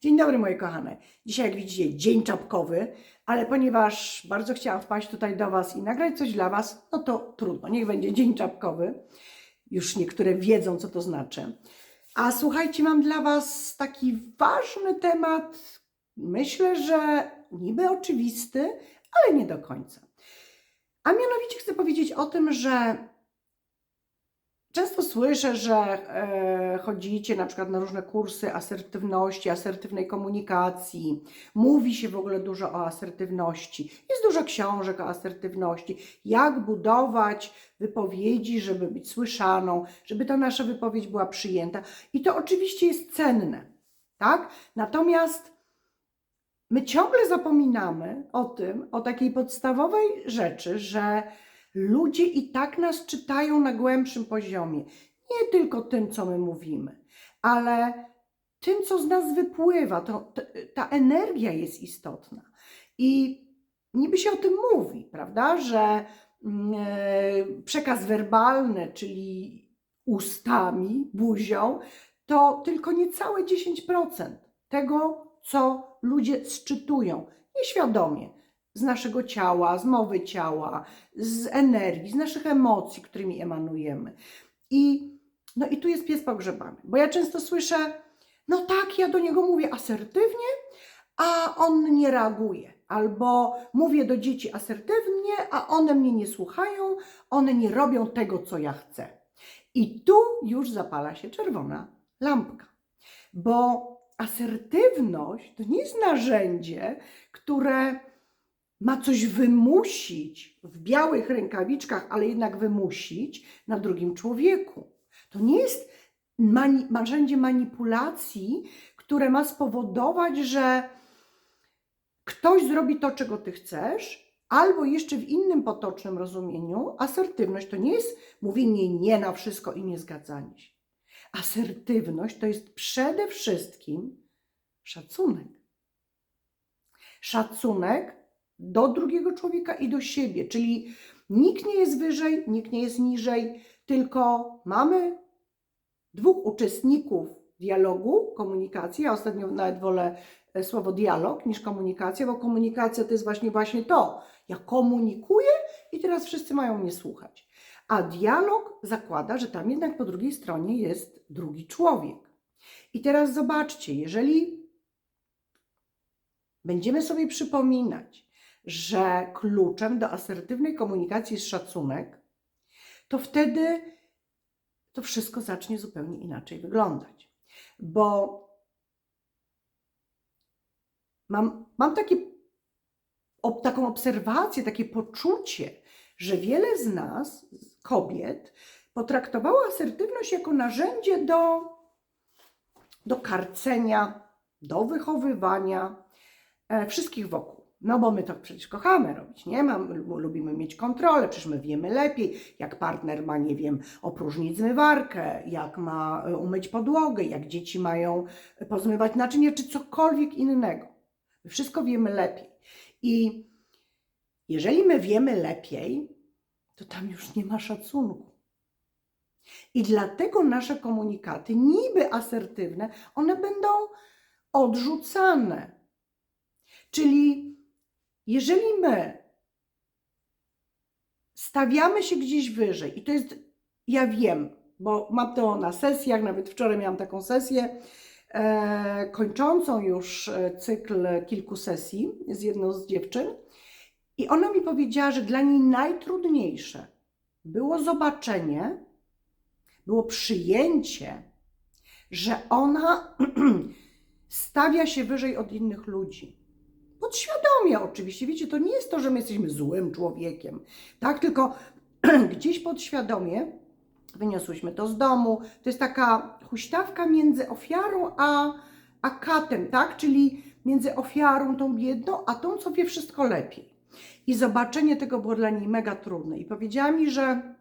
Dzień dobry moje kochane. Dzisiaj jak widzicie dzień czapkowy, ale ponieważ bardzo chciałam wpaść tutaj do Was i nagrać coś dla Was, no to trudno, niech będzie dzień czapkowy. Już niektóre wiedzą co to znaczy. A słuchajcie, mam dla Was taki ważny temat, myślę, że niby oczywisty, ale nie do końca. A mianowicie chcę powiedzieć o tym, że Często słyszę, że e, chodzicie na przykład na różne kursy asertywności, asertywnej komunikacji. Mówi się w ogóle dużo o asertywności. Jest dużo książek o asertywności. Jak budować wypowiedzi, żeby być słyszaną, żeby ta nasza wypowiedź była przyjęta. I to oczywiście jest cenne, tak? Natomiast my ciągle zapominamy o tym, o takiej podstawowej rzeczy, że ludzie i tak nas czytają na głębszym poziomie. Nie tylko tym, co my mówimy, ale tym, co z nas wypływa. To, ta energia jest istotna. I niby się o tym mówi, prawda, że mm, e, przekaz werbalny, czyli ustami, buzią, to tylko niecałe 10% tego, co ludzie sczytują nieświadomie z naszego ciała, z mowy ciała, z energii, z naszych emocji, którymi emanujemy. I, no i tu jest pies pogrzebany, bo ja często słyszę, no tak, ja do niego mówię asertywnie, a on nie reaguje. Albo mówię do dzieci asertywnie, a one mnie nie słuchają, one nie robią tego, co ja chcę. I tu już zapala się czerwona lampka, bo asertywność to nie jest narzędzie, które ma coś wymusić w białych rękawiczkach, ale jednak wymusić na drugim człowieku. To nie jest mani narzędzie manipulacji, które ma spowodować, że ktoś zrobi to, czego ty chcesz, albo jeszcze w innym potocznym rozumieniu, asertywność to nie jest mówienie nie na wszystko i nie zgadzanie się. Asertywność to jest przede wszystkim szacunek. Szacunek do drugiego człowieka i do siebie, czyli nikt nie jest wyżej, nikt nie jest niżej, tylko mamy dwóch uczestników dialogu, komunikacji. Ja ostatnio nawet wolę e, słowo dialog niż komunikacja, bo komunikacja to jest właśnie właśnie to. Ja komunikuję i teraz wszyscy mają mnie słuchać. A dialog zakłada, że tam jednak po drugiej stronie jest drugi człowiek. I teraz zobaczcie, jeżeli będziemy sobie przypominać, że kluczem do asertywnej komunikacji jest szacunek, to wtedy to wszystko zacznie zupełnie inaczej wyglądać. Bo mam, mam takie, ob, taką obserwację, takie poczucie, że wiele z nas, kobiet, potraktowało asertywność jako narzędzie do, do karcenia, do wychowywania e, wszystkich wokół. No bo my to przecież kochamy robić, nie? Mam, lubimy mieć kontrolę, przecież my wiemy lepiej, jak partner ma, nie wiem, opróżnić zmywarkę, jak ma e, umyć podłogę, jak dzieci mają pozmywać naczynie, czy cokolwiek innego. My wszystko wiemy lepiej. I jeżeli my wiemy lepiej, to tam już nie ma szacunku. I dlatego nasze komunikaty, niby asertywne, one będą odrzucane. Czyli jeżeli my stawiamy się gdzieś wyżej, i to jest, ja wiem, bo mam to na sesjach, nawet wczoraj miałam taką sesję, e, kończącą już e, cykl kilku sesji z jedną z dziewczyn, i ona mi powiedziała, że dla niej najtrudniejsze było zobaczenie, było przyjęcie, że ona stawia się wyżej od innych ludzi. Podświadomie oczywiście, wiecie, to nie jest to, że my jesteśmy złym człowiekiem, tak? Tylko gdzieś podświadomie wyniosłyśmy to z domu. To jest taka huśtawka między ofiarą a, a katem, tak? Czyli między ofiarą tą biedną, a tą, co wie wszystko lepiej. I zobaczenie tego było dla niej mega trudne. I powiedziała mi, że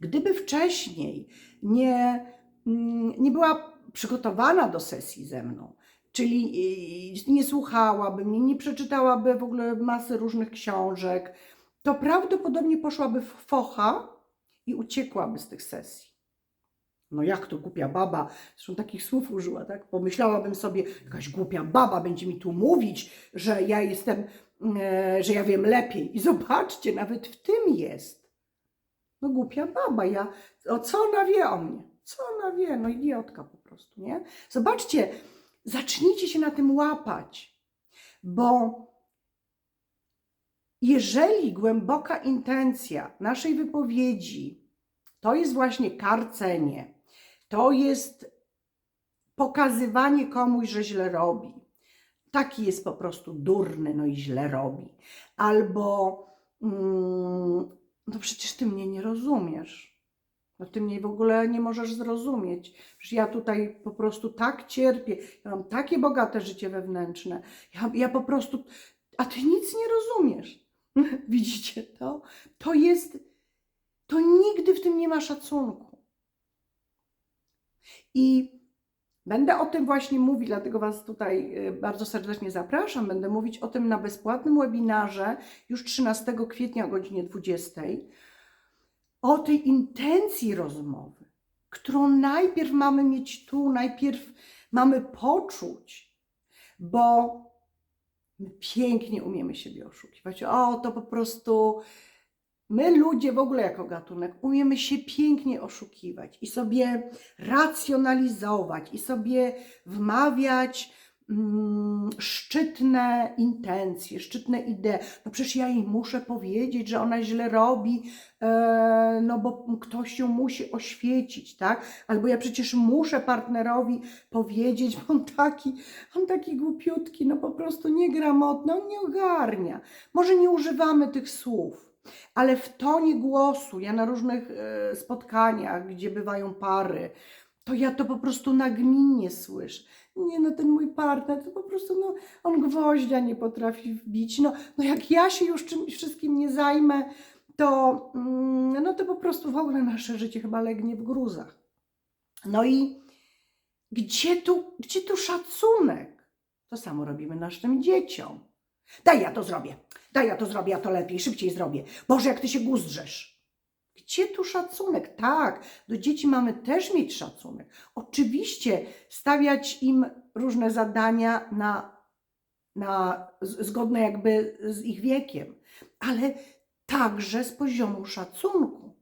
gdyby wcześniej nie, mm, nie była przygotowana do sesji ze mną, czyli nie słuchałaby mnie, nie przeczytałaby w ogóle masy różnych książek, to prawdopodobnie poszłaby w focha i uciekłaby z tych sesji. No jak to głupia baba? Zresztą takich słów użyła, tak? Pomyślałabym sobie, jakaś głupia baba będzie mi tu mówić, że ja jestem, e, że ja wiem lepiej. I zobaczcie, nawet w tym jest. No głupia baba, ja, o co ona wie o mnie? Co ona wie? No idiotka po prostu, nie? Zobaczcie, zacznijcie się na tym łapać, bo jeżeli głęboka intencja naszej wypowiedzi to jest właśnie karcenie, to jest pokazywanie komuś, że źle robi. Taki jest po prostu durny, no i źle robi. Albo, mm, no przecież ty mnie nie rozumiesz. No ty mnie w ogóle nie możesz zrozumieć. Przecież ja tutaj po prostu tak cierpię. Ja mam takie bogate życie wewnętrzne. Ja, ja po prostu, a ty nic nie rozumiesz. Widzicie to? To jest, to nigdy w tym nie ma szacunku. I będę o tym właśnie mówić, dlatego Was tutaj y, bardzo serdecznie zapraszam. Będę mówić o tym na bezpłatnym webinarze już 13 kwietnia o godzinie 20. O tej intencji rozmowy, którą najpierw mamy mieć tu, najpierw mamy poczuć, bo my pięknie umiemy siebie oszukiwać. O, to po prostu My ludzie w ogóle jako gatunek umiemy się pięknie oszukiwać i sobie racjonalizować i sobie wmawiać szczytne intencje, szczytne idee. No przecież ja jej muszę powiedzieć, że ona źle robi, e, no bo ktoś ją musi oświecić, tak? Albo ja przecież muszę partnerowi powiedzieć, bo on taki, on taki głupiutki, no po prostu niegramotny, on nie ogarnia. Może nie używamy tych słów ale w tonie głosu, ja na różnych e, spotkaniach, gdzie bywają pary, to ja to po prostu nagminnie słyszę. Nie no, ten mój partner to po prostu, no, on gwoździa nie potrafi wbić. No, no jak ja się już czymś wszystkim nie zajmę, to, mm, no to po prostu w ogóle nasze życie chyba legnie w gruzach. No i gdzie tu, gdzie tu szacunek? To samo robimy naszym dzieciom. Daj, ja to zrobię. Daj, ja to zrobię, ja to lepiej, szybciej zrobię. Boże, jak ty się guzdrzesz. Gdzie tu szacunek? Tak, do dzieci mamy też mieć szacunek. Oczywiście stawiać im różne zadania na, na zgodne jakby z ich wiekiem, ale także z poziomu szacunku.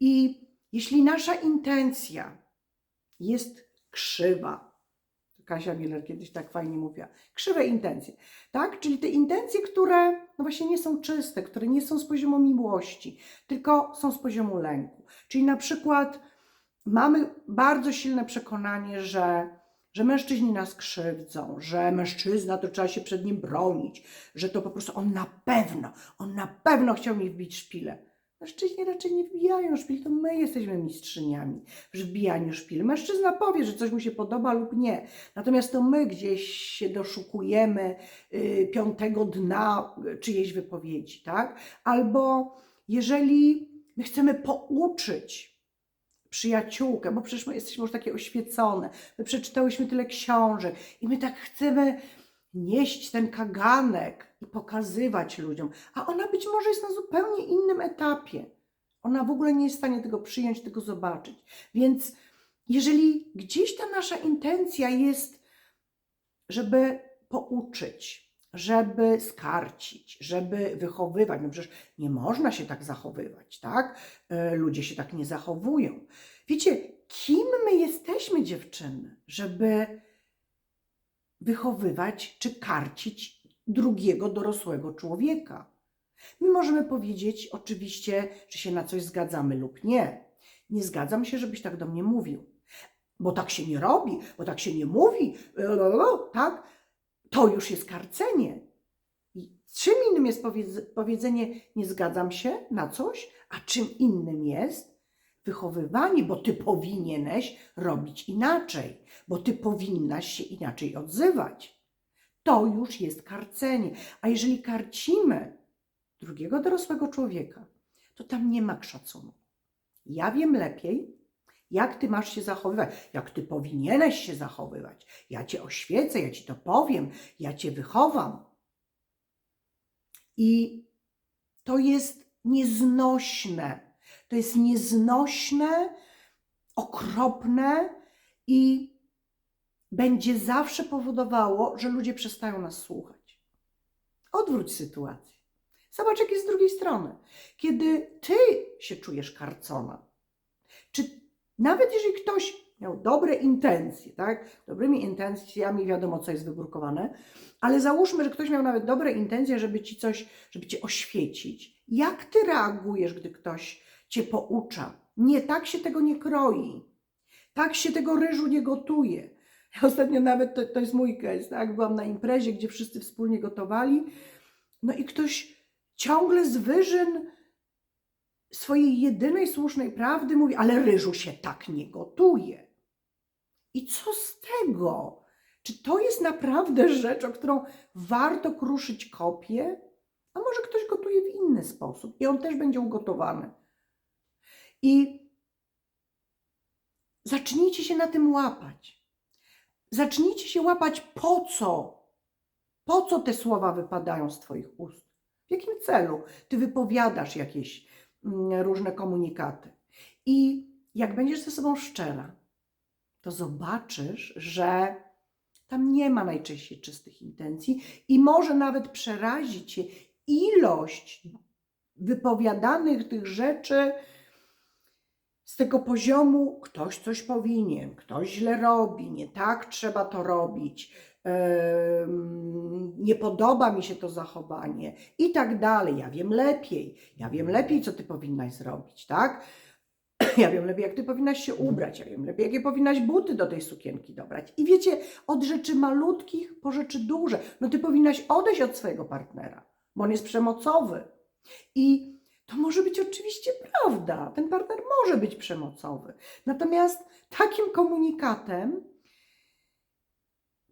I jeśli nasza intencja jest krzywa, Kasia Miller kiedyś tak fajnie mówiła, krzywe intencje, tak? Czyli te intencje, które no właśnie nie są czyste, które nie są z poziomu miłości, tylko są z poziomu lęku. Czyli na przykład mamy bardzo silne przekonanie, że, że mężczyźni nas krzywdzą, że mężczyzna to trzeba się przed nim bronić, że to po prostu on na pewno, on na pewno chciał mi wbić szpilę. Mężczyźni raczej nie wbijają szpil, to my jesteśmy mistrzyniami w wbijaniu szpil. Mężczyzna powie, że coś mu się podoba lub nie. Natomiast to my gdzieś się doszukujemy y, piątego dna czyjejś wypowiedzi, tak? Albo jeżeli my chcemy pouczyć przyjaciółkę, bo przecież my jesteśmy już takie oświecone, my przeczytałyśmy tyle książek i my tak chcemy nieść ten kaganek i pokazywać ludziom, a ona być może jest na zupełnie innym etapie. Ona w ogóle nie jest w stanie tego przyjąć, tego zobaczyć. Więc jeżeli gdzieś ta nasza intencja jest, żeby pouczyć, żeby skarcić, żeby wychowywać, no przecież nie można się tak zachowywać, tak? E, Ludzie się tak nie zachowują. Wiecie, kim my jesteśmy, dziewczyny, żeby wychowywać czy karcić drugiego dorosłego człowieka. My możemy powiedzieć oczywiście, czy się na coś zgadzamy lub nie. Nie zgadzam się, żebyś tak do mnie mówił. Bo tak się nie robi, bo tak się nie mówi, tak? To już jest karcenie. I czym innym jest powiedz- powiedzenie nie zgadzam się na coś, a czym innym jest wychowywanie, bo ty powinieneś robić inaczej, bo ty powinnaś się inaczej odzywać. To już jest karcenie. A jeżeli karcimy drugiego dorosłego człowieka, to tam nie ma szacunku. Ja wiem lepiej, jak ty masz się zachowywać, jak ty powinieneś się zachowywać. Ja cię oświecę, ja ci to powiem, ja cię wychowam. I to jest nieznośne. To jest nieznośne okropne i będzie zawsze powodowało, że ludzie przestają nas słuchać. Odwróć sytuację. Zobacz, jak jest z drugiej strony. Kiedy ty się czujesz karcona, czy nawet jeżeli ktoś miał dobre intencje, tak? Dobrymi intencjami wiadomo, co jest wybrukowane, ale załóżmy, że ktoś miał nawet dobre intencje, żeby ci coś, żeby cię oświecić. Jak ty reagujesz, gdy ktoś cię poucza? Nie, tak się tego nie kroi. Tak się tego ryżu nie gotuje. Ja ostatnio nawet, to, to jest mój case, tak? Byłam na imprezie, gdzie wszyscy wspólnie gotowali, no i ktoś ciągle z wyżyn swojej jedynej słusznej prawdy mówi, ale ryżu się tak nie gotuje. I co z tego? Czy to jest naprawdę rzecz, o którą warto kruszyć kopię? A może ktoś gotuje w inny sposób i on też będzie ugotowany. I zacznijcie się na tym łapać. Zacznijcie się łapać po co? Po co te słowa wypadają z Twoich ust? W jakim celu Ty wypowiadasz jakieś mm, różne komunikaty? I jak będziesz ze sobą szczera, to zobaczysz, że tam nie ma najczęściej czystych intencji i może nawet przerazić cię ilość wypowiadanych tych rzeczy z tego poziomu ktoś coś powinien, ktoś źle robi, nie tak trzeba to robić, nie podoba mi się to zachowanie i tak dalej. Ja wiem lepiej, ja wiem lepiej, co ty powinnaś zrobić, tak? Ja wiem lepiej, jak ty powinnaś się ubrać, ja wiem lepiej, jakie powinnaś buty do tej sukienki dobrać. I wiecie, od rzeczy malutkich po rzeczy duże. No ty powinnaś odejść od swojego partnera, bo on jest przemocowy. I to może być oczywiście prawda. Ten partner może być przemocowy. Natomiast takim komunikatem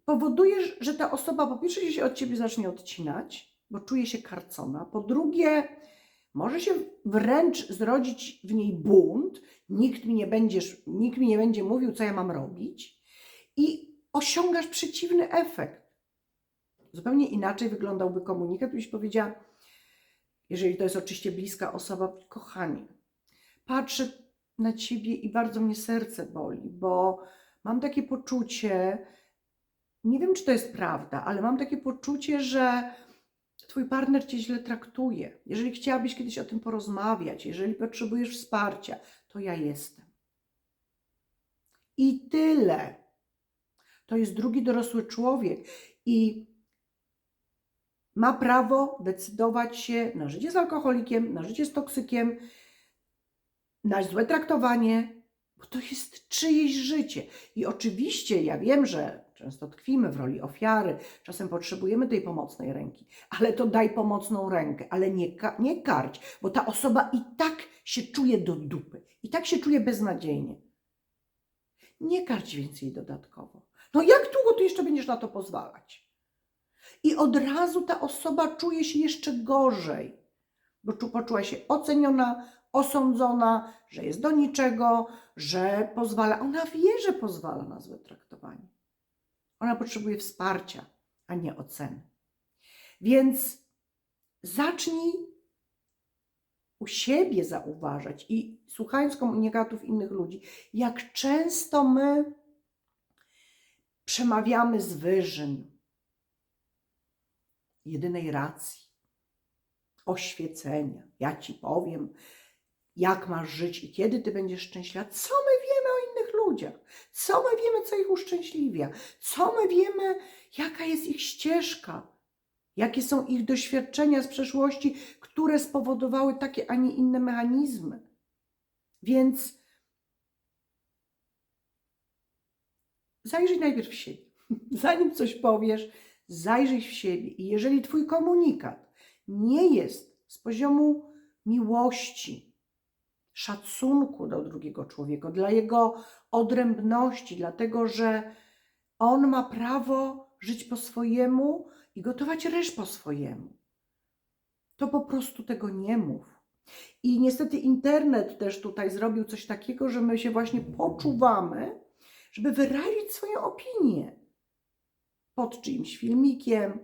powodujesz, że ta osoba po pierwsze się od ciebie zacznie odcinać, bo czuje się karcona. Po drugie, może się wręcz zrodzić w niej bunt. Nikt mi nie, będziesz, nikt mi nie będzie mówił, co ja mam robić. I osiągasz przeciwny efekt. Zupełnie inaczej wyglądałby komunikat, byś powiedziała, jeżeli to jest oczywiście bliska osoba, kochanie, patrzę na ciebie i bardzo mnie serce boli, bo mam takie poczucie, nie wiem czy to jest prawda, ale mam takie poczucie, że twój partner cię źle traktuje. Jeżeli chciałabyś kiedyś o tym porozmawiać, jeżeli potrzebujesz wsparcia, to ja jestem. I tyle. To jest drugi dorosły człowiek i ma prawo decydować się na życie z alkoholikiem, na życie z toksykiem, na złe traktowanie, bo to jest czyjeś życie. I oczywiście ja wiem, że często tkwimy w roli ofiary, czasem potrzebujemy tej pomocnej ręki, ale to daj pomocną rękę, ale nie, nie karć, bo ta osoba i tak się czuje do dupy, i tak się czuje beznadziejnie. Nie karć więcej dodatkowo. No jak długo ty jeszcze będziesz na to pozwalać? I od razu ta osoba czuje się jeszcze gorzej, bo czu- poczuła się oceniona, osądzona, że jest do niczego, że pozwala. Ona wie, że pozwala na złe traktowanie. Ona potrzebuje wsparcia, a nie oceny. Więc zacznij u siebie zauważać i słuchając komunikatów innych ludzi, jak często my przemawiamy z wyżyn jedynej racji, oświecenia. Ja ci powiem, jak masz żyć i kiedy ty będziesz szczęśliwa. Co my wiemy o innych ludziach? Co my wiemy, co ich uszczęśliwia? Co my wiemy, jaka jest ich ścieżka? Jakie są ich doświadczenia z przeszłości, które spowodowały takie, a nie inne mechanizmy? Więc zajrzyj najpierw w siebie. Zanim coś powiesz, zajrzyj w siebie. I jeżeli Twój komunikat nie jest z poziomu miłości, szacunku do drugiego człowieka, dla jego odrębności, dlatego że on ma prawo żyć po swojemu i gotować ryż po swojemu, to po prostu tego nie mów. I niestety internet też tutaj zrobił coś takiego, że my się właśnie poczuwamy, żeby wyrazić swoją opinię pod czyimś filmikiem.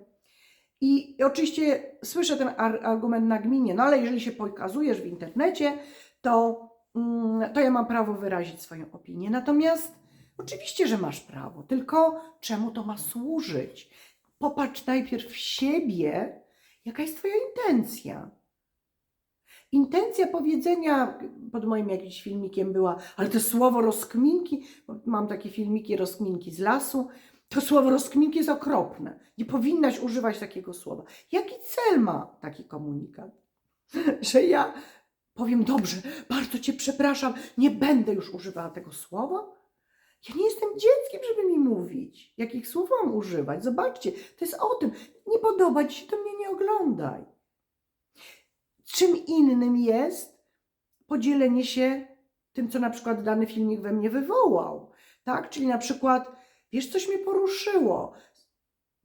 I, oczywiście słyszę ten ar- argument nagminnie, no ale jeżeli się pokazujesz w internecie, to mm, to ja mam prawo wyrazić swoją opinię. Natomiast oczywiście, że masz prawo, tylko czemu to ma służyć? Popatrz najpierw w siebie, jaka jest Twoja intencja. Intencja powiedzenia, pod moim jakimś filmikiem była, ale to słowo rozkminki, mam takie filmiki rozkminki z lasu, to słowo rozkminki jest okropne. Nie powinnaś używać takiego słowa. Jaki cel ma taki komunikat? Że ja powiem, dobrze, bardzo Cię przepraszam, nie będę już używała tego słowa? Ja nie jestem dzieckiem, żeby mi mówić, jakich słów mam używać. Zobaczcie, to jest o tym. Nie podoba Ci się, to mnie nie oglądaj. Czym innym jest podzielenie się tym, co na przykład dany filmik we mnie wywołał. Tak? Czyli na przykład, wiesz, coś mnie poruszyło.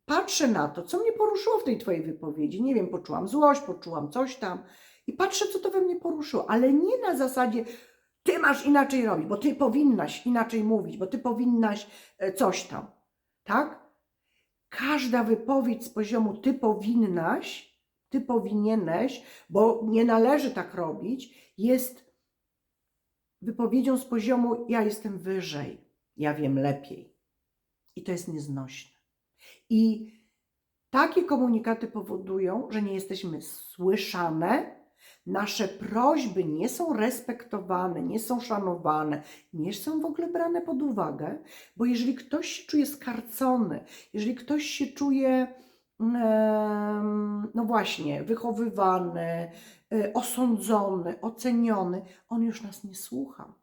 Patrzę na to, co mnie poruszyło w tej Twojej wypowiedzi. Nie wiem, poczułam złość, poczułam coś tam. I patrzę, co to we mnie poruszyło, ale nie na zasadzie, ty masz inaczej robić, bo ty powinnaś inaczej mówić, bo ty powinnaś e, coś tam. Tak? Każda wypowiedź z poziomu ty powinnaś, ty powinieneś, bo nie należy tak robić, jest wypowiedzią z poziomu ja jestem wyżej, ja wiem lepiej. I to jest nieznośne. I takie komunikaty powodują, że nie jesteśmy słyszane, nasze prośby nie są respektowane, nie są szanowane, nie są w ogóle brane pod uwagę, bo jeżeli ktoś się czuje skarcony, jeżeli ktoś się czuje, em, no właśnie, wychowywany, y, osądzony, oceniony, on już nas nie słucha.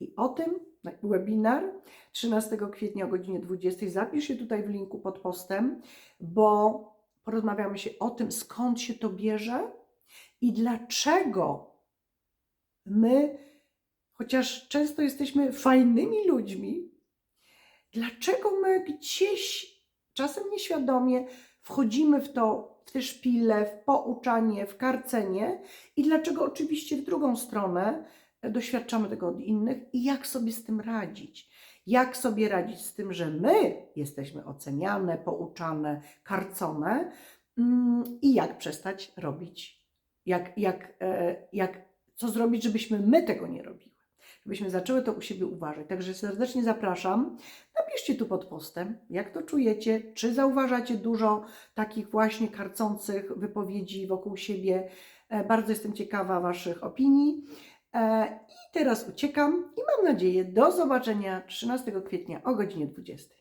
I o tym webinar 13 kwietnia o godzinie 20. Zapisz się tutaj w linku pod postem, bo porozmawiamy się o tym, skąd się to bierze i dlaczego my, chociaż często jesteśmy fajnymi ludźmi, dlaczego my gdzieś, czasem nieświadomie, wchodzimy w to, w te szpile, w pouczanie, w karcenie i dlaczego oczywiście w drugą stronę doświadczamy tego od innych i jak sobie z tym radzić. Jak sobie radzić z tym, że my jesteśmy oceniane, pouczane, karcone mm, i jak przestać robić, jak, jak, e, jak, co zrobić, żebyśmy my tego nie robiły, żebyśmy zaczęły to u siebie uważać. Także serdecznie zapraszam. Napiszcie tu pod postem, jak to czujecie, czy zauważacie dużo takich właśnie karcących wypowiedzi wokół siebie. E, Bardzo jestem ciekawa Waszych opinii. E, I teraz uciekam i mam nadzieję do zobaczenia 13 kwietnia o godzinie 20.